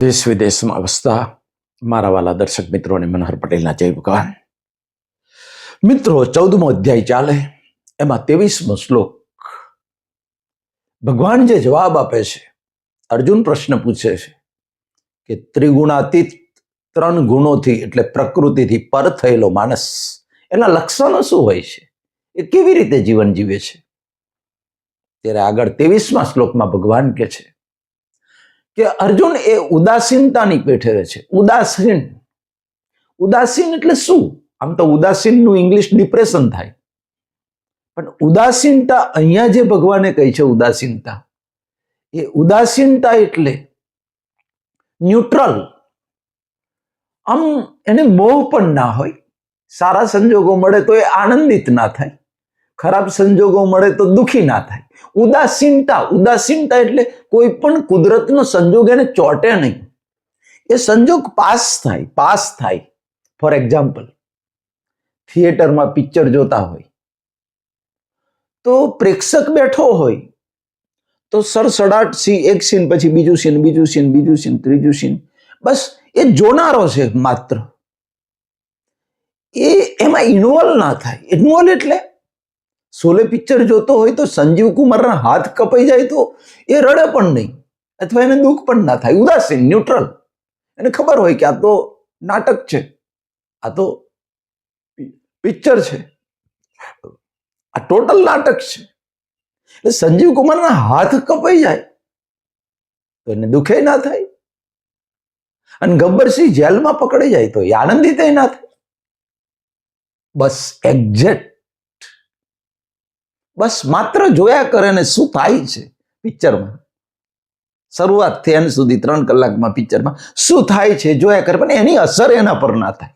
દેશ વિદેશમાં વસતા મારા વાલા દર્શક મિત્રોને મનોહર પટેલના જય ભગવાન. મિત્રો, ચૌદમો અધ્યાય ચાલે. એમાં ત્રેવીસમો શ્લોક. ભગવાન જે જવાબ આપે છે, અર્જુન પ્રશ્ન પૂછે છે કે ત્રિગુણાતીત ત્રણ ગુણોથી એટલે પ્રકૃતિથી પર થયેલો માણસ, એના લક્ષણો શું હોય છે? એ કેવી રીતે જીવન જીવે છે? ત્યારે આગળ ત્રેવીસમા શ્લોકમાં ભગવાન કે છે કે અર્જુન એ ઉદાસીનતાની પેઠે છે. ઉદાસીન. ઉદાસીન એટલે શું? આમ તો ઉદાસીનનું ઇંગ્લિશ ડિપ્રેશન થાય. પણ ઉદાસીનતા અહીંયા જે ભગવાને કહી છે, ઉદાસીનતા, એ ઉદાસીનતા એટલે ન્યુટ્રલ. આમ એને મોહ પણ ના હોય. સારા સંજોગો મળે તો એ આનંદિત ના થાય. ખરાબ સંજોગો મળે તો દુઃખી ના થાય. ઉદાસીનતા ઉદાસીનતા એટલે કોઈ પણ કુદરતનો સંજોગ એને ચોટે નહીં. એ સંજોગ પાસ થાય પાસ થાય. ફોર એક્ઝામ્પલ થિયેટરમાં પિક્ચર જોતા હોય, તો પ્રેક્ષક બેઠો હોય, તો સરસડાટ સી એક સીન પછી બીજું સીન બીજું સીન બીજું સીન ત્રીજું સીન બસ, એ જોનારો છે માત્ર. એ એમાં ઇન્વોલ્વ ના થાય. ઇન્વોલ્વ એટલે સોલે પિક્ચર જોતો હોય તો સંજીવ કુમારના હાથ કપાઈ જાય તો એ રડે પણ નહીં, અથવા એને દુઃખ પણ ના થાય. ઉદાસીન, ન્યુટ્રલ. એને ખબર હોય કે આ તો નાટક છે. આ તો પિક્ચર છે. આ ટોટલ નાટક છે. એટલે સંજીવ કુમારના હાથ કપાઈ જાય તો એને દુઃખે ના થાય. અને ગબ્બરસિંહ જેલમાં પકડી જાય તો એ આનંદિત ના થાય. બસ એક્ઝેક્ટ બસ માત્ર જોયા કરે ને શું થાય છે પિક્ચરમાં? શરૂઆતથી એન્ડ સુધી ત્રણ કલાકમાં પિક્ચરમાં શું થાય છે જોયા કરે, પણ એની અસર એના પર ના થાય.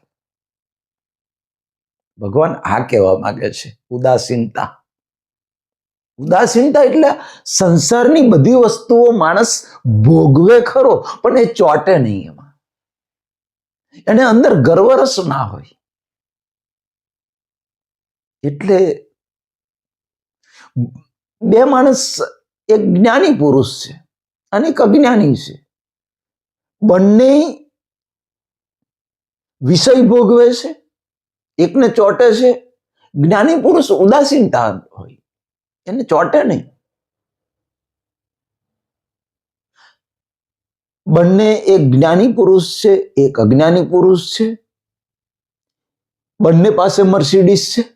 ભગવાન આ કહેવા માંગે છે, ઉદાસીનતા. ઉદાસીનતા એટલે સંસારની બધી વસ્તુઓ માણસ ભોગવે ખરો, પણ એ ચોટે નહીં એમાં. એને અંદર ગર્વરસ ના હોય. એટલે બે માણસ એક જ્ઞાની પુરુષ છે અને એક અજ્ઞાની છે. બંને વિષય ભોગવે છે, એકને ચોટે છે. જ્ઞાની પુરુષ ઉદાસીનતા હોય, એને ચોટે નહીં. બંને એક જ્ઞાની પુરુષ છે, એક અજ્ઞાની પુરુષ છે. બંને પાસે મર્સિડીસ છે.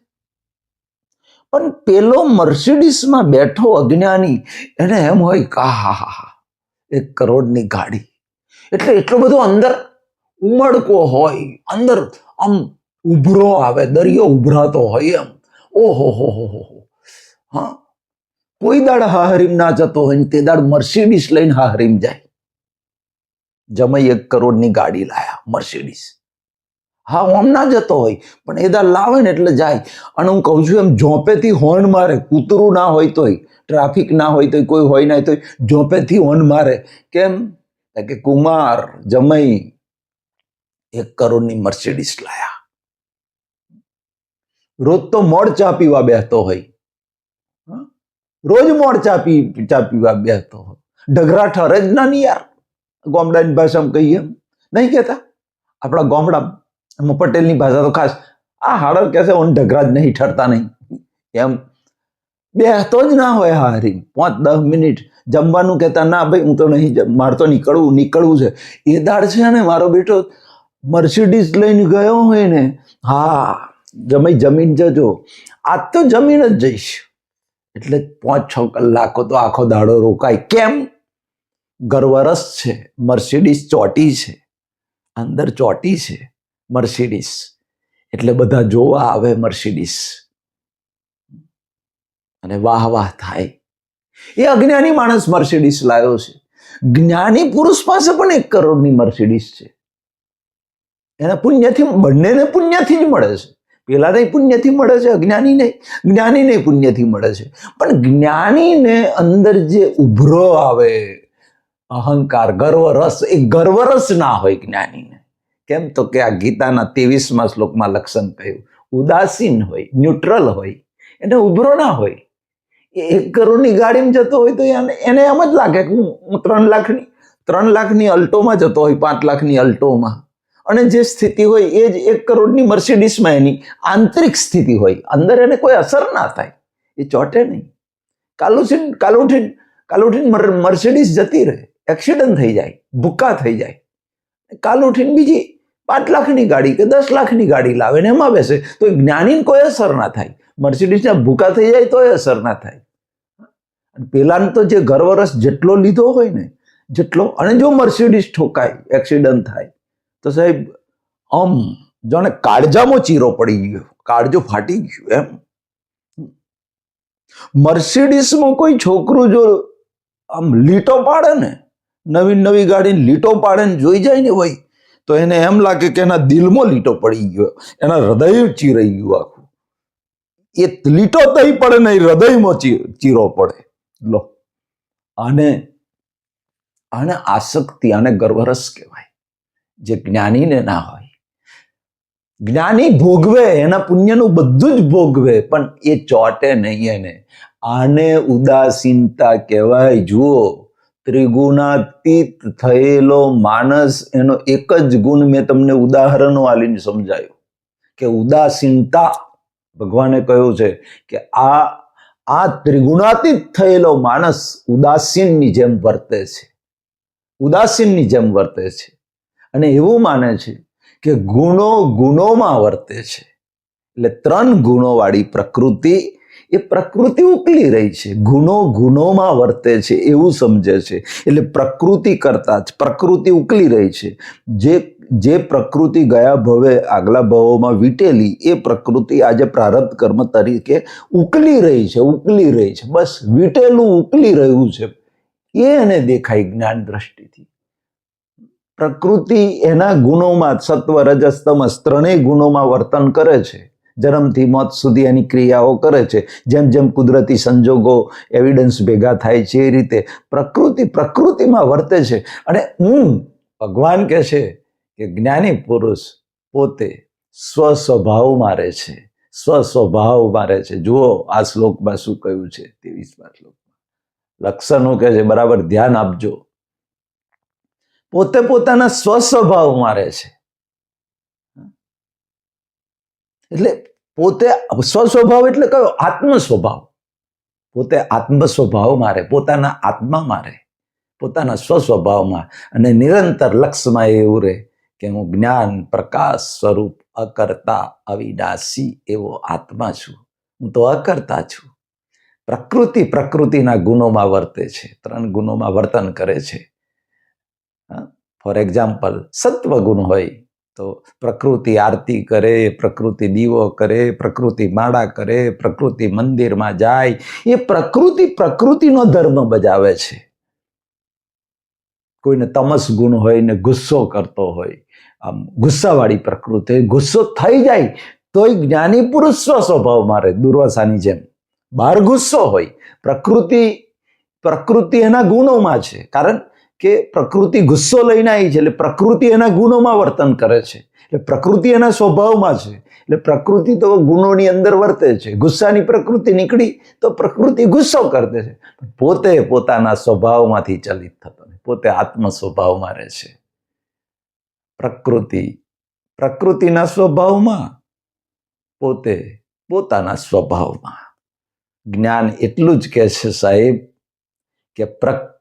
પણ પેલો મર્સિડીસમાં બેઠો અજ્ઞાની, એને એમ હોય કા હા હા હા, એક કરોડની ગાડી. એટલે એટલો બધો અંદર ઉમળકો હોય, અંદર આમ ઉભરો આવે, દરિયો ઉભરાતો હોય એમ. ઓહો, હો હો હો, હા. કોઈ દાડ હાહરીમ ના જતો હોય તે દાડ મર્સિડીસ લઈને હાહરીમ જાય. જમાઈ એક કરોડની ગાડી લાયા મર્સિડીસ હા ઓમ ના જતો હોય, પણ એદા લાવે ને એટલે જાય. અને હું કહું છું, એમ ઝોંપેથી હોર્ન મારે, કૂતરું ના હોય તોય, ટ્રાફિક ના હોય તોય, કોઈ હોય ના તોય, ઝોંપેથી હોર્ન મારે. કેમ? કે કુમાર, જમઈ, એક કરોડની મર્સિડીસ લાયા. રોજ તો મોડ ચા પીવા બેસતો હોય. રોજ મોડ ચા પી, ચા પીવા બેસતો હોય. ઢગરા ઠરે જ ના યાર. ગામડાની ભાષામાં કહીએ નહીં કહેતા? આપણા ગામડામાં પટેલની ભાષા તો ખાસ. આ હાડર કહેશે ઓન ઢગરા જ નહીં, ઠરતા નહીં. એમ. બેસતો જ ના હોય હારી. પાંચ, દસ મિનિટ જમવાનું કહેતા, ના ભાઈ, હું તો નહીં મારે તો નીકળવું નીકળવું છે. એ દાડ છે ને મારો બેટો, મર્સિડીઝ લઈને ગયો હોય ને, હા, જમી, જમીન જજો. આજ તો જમીન જ જઈશ. એટલે પાંચ છ કલાકો તો આખો દાડો રોકાય. કેમ? ગર્વરસ છે, મર્સિડીઝ ચોટી છે. અંદર ચોટી છે. મર્સિડીસ એટલે બધા જોવા આવે મર્સિડીસ અને વાહ વાહ થાય. એ અજ્ઞાની માણસ મર્સિડીસ લાવ્યો છે. જ્ઞાની પુરુષ પાસે પણ એક કરોડની મર્સિડીસ છે. એના પુણ્યથી બંનેને પુણ્યથી જ મળે છે. પેલાને પુણ્યથી મળે છે, અજ્ઞાનીને. જ્ઞાનીને પુણ્યથી મળે છે. પણ જ્ઞાનીને અંદર જે ઉભરો આવે, અહંકાર, ગર્વ, રસ, એ ગર્વ રસ ના હોય જ્ઞાનીને. કેમ તો કે આ ગીતાના ત્રેવીસમાં શ્લોકમાં લક્ષણ કહ્યું. ઉદાસીન હોય, ન્યુટ્રલ હોય, એને ઉભરો ના હોય. એક કરોડની ગાડીમાં જતો હોય તો એને એમ જ લાગે કે હું ત્રણ લાખની ત્રણ લાખની અલ્ટોમાં જતો હોય, પાંચ લાખની અલ્ટોમાં. અને જે સ્થિતિ હોય એ જ એક કરોડની મર્સિડીસમાં એની આંતરિક સ્થિતિ હોય. અંદર એને કોઈ અસર ના થાય. એ ચોટે નહીં. કાલુસીન કાલુઠીન કાલ ઉઠીને કાલ ઉઠીને મર- મર્સિડીસ જતી રહે. એક્સિડન્ટ થઈ જાય. ભૂક્કા થઈ જાય. કાલ ઉઠીને બીજી પાંચ લાખની ગાડી કે દસ લાખની ગાડી લાવે ને એમાં બેસે. તો જ્ઞાનીને કોઈ અસર ના થાય. મર્સિડીસના ભૂકા થઈ જાય તોય અસર ના થાય. પેલાને તો જે ગર્વરસ જેટલો લીધો હોય ને, જેટલો. અને જો મર્સિડીસ ઠોકાય, એક્સિડન્ટ થાય, તો સાહેબ, આમ જાણે કાળજામાં ચીરો પડી ગયો. કાળજો ફાટી ગયું એમ. મર્સિડીસમાં કોઈ છોકરું જો આમ લીટો પાડે ને નવી નવી ગાડીને લીટો પાડે ને જોઈ જાય ને હોય તો એને એમ લાગે કે એના દિલમાં લીટો પડી ગયો. એના હૃદય ચીરાઈ ગયું આખું. એ લીટો તઈ પડે ને એ હૃદયમાં ચીરો પડે. લો. આને આને આસક્તિ, આને ગર્વરસ કહેવાય. જે જ્ઞાનીને ના હોય. જ્ઞાની ભોગવે, એના પુણ્યનું બધું જ ભોગવે, પણ એ ચોટે નહીં એને. આને ઉદાસીનતા કહેવાય, જુઓ. ત્રિગુણાતીત થયેલો માણસ, એનો એક જ ગુણ મેં તમને ઉદાહરણો આલીને સમજાયું. કે ઉદાસીનતા, ભગવાને કહ્યું છે કે આ આ ત્રિગુણાતીત થયેલો માણસ ઉદાસીનની જેમ વર્તે છે. ઉદાસીનની જેમ વર્તે છે. અને એવું માને છે કે ગુણો ગુણોમાં વર્તે છે. એટલે ત્રણ ગુણોવાળી પ્રકૃતિ એ પ્રકૃતિ ઉકલી રહી છે. ગુનો ગુનોમાં વર્તે છે એવું સમજે છે. એટલે પ્રકૃતિ કરતા જ પ્રકૃતિ ઉકલી રહી છે. જે જે પ્રકૃતિ ગયા ભવે આગલા ભવોમાં વીટેલી, એ પ્રકૃતિ આજે પ્રારબ્ધ કર્મ તરીકે ઉકલી રહી છે, ઉકલી રહી છે. બસ વીટેલું ઉકલી રહ્યું છે. એ એને દેખાય જ્ઞાન દ્રષ્ટિથી. પ્રકૃતિ એના ગુણોમાં સત્વ રજસ ત્રણેય ગુણોમાં વર્તન કરે છે. જન્મથી મોત સુધી એની ક્રિયાઓ કરે છે. જેમ જેમ કુદરતી સંજોગો એવિડન્સ ભેગા થાય છે એ રીતે પ્રકૃતિ પ્રકૃતિમાં વર્તે છે. અને હું, ભગવાન કહે છે કે જ્ઞાની પુરુષ પોતે સ્વસ્વભાવ મારે છે. સ્વસ્વભાવ મારે છે. જુઓ આ શ્લોકમાં શું કહ્યું છે ત્રેવીસમાં શ્લોકમાં. લક્ષણો કહે છે, બરાબર, ધ્યાન આપજો. પોતે પોતાના સ્વસ્વભાવ મારે છે. એટલે પોતે સ્વસ્વભાવ એટલે કયો? આત્મ સ્વભાવ પોતે આત્મ સ્વભાવમાં રહે પોતાના આત્મામાં રહે પોતાના સ્વસ્વભાવમાં અને નિરંતર લક્ષ્યમાં એવું રહે કે હું જ્ઞાન, પ્રકાશ સ્વરૂપ અકર્તા, અવિનાશી એવો આત્મા છું. હું તો અકર્તા છું. પ્રકૃતિ પ્રકૃતિના ગુણોમાં વર્તે છે. ત્રણ ગુણોમાં વર્તન કરે છે. ફોર એક્ઝામ્પલ સત્વ ગુણ હોય. તો પ્રકૃતિ આરતી કરે, પ્રકૃતિ દીવો કરે, પ્રકૃતિ માળા કરે, પ્રકૃતિ મંદિરમાં જાય. એ પ્રકૃતિ પ્રકૃતિનો ધર્મ બજાવે છે. કોઈને તમસ ગુણ હોય ને ગુસ્સો કરતો હોય, આમ ગુસ્સાવાળી પ્રકૃતિ ગુસ્સો થઈ જાય, તોય જ્ઞાની પુરુષ સ્વ સ્વભાવમાં દુર્વાસાની જેમ. બહાર ગુસ્સો હોય, પ્રકૃતિ પ્રકૃતિ એના ગુણોમાં છે. કારણ કે પ્રકૃતિ ગુસ્સો લઈને આવી છે, એટલે પ્રકૃતિ એના ગુણોમાં વર્તન કરે છે, એટલે પ્રકૃતિ એના સ્વભાવમાં છે, એટલે પ્રકૃતિ તો ગુણોની અંદર વર્તે છે. ગુસ્સાની પ્રકૃતિ નીકળી તો પ્રકૃતિ ગુસ્સો કરતે છે. પોતે પોતાના સ્વભાવમાંથી ચલિત થતો પોતે આત્મ સ્વભાવમાં રહે છે. પ્રકૃતિ, પ્રકૃતિના સ્વભાવમાં પોતે પોતાના સ્વભાવમાં. જ્ઞાન એટલું જ કહે છે સાહેબ કે પ્ર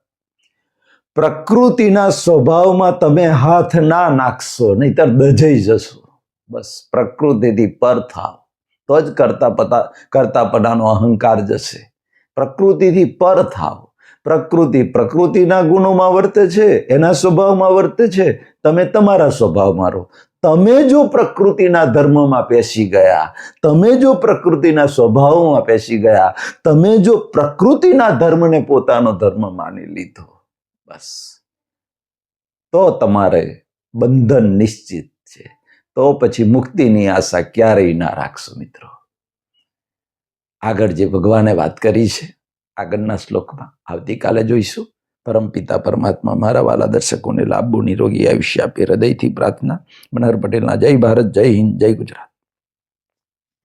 પ્રકૃતિના સ્વભાવમાં તમે હાથ ના નાખશો, નહીતર દજાઈ જશો. બસ પ્રકૃતિથી પર થાવ. તો જ કરતા પતા કરતાપણાનો અહંકાર જશે. પ્રકૃતિથી પર થાવ. પ્રકૃતિ પ્રકૃતિના ગુણોમાં વર્તે છે, એના સ્વભાવમાં વર્તે છે. તમે તમારા સ્વભાવમાં રહો. તમે જો પ્રકૃતિના ધર્મમાં પેસી ગયા, તમે જો પ્રકૃતિના સ્વભાવમાં પેસી ગયા, તમે જો પ્રકૃતિના ધર્મને પોતાનો ધર્મ માની લીધો બસ. તો તમારે બંધન નિશ્ચિત છે. તો પછી મુક્તિની આશા ક્યારેય ના રાખશો મિત્રો. આગળ જે ભગવાને વાત કરી છે, આગળના શ્લોકમાં આવતીકાલે જોઈશું. પરમપિતા પરમાત્મા મારા વાલા દર્શકોને લાંબુ નિરોગી આયુષ્ય આપે હૃદયથી પ્રાર્થના. મનહર પટેલના જય ભારત, જય હિન્દ, જય ગુજરાત.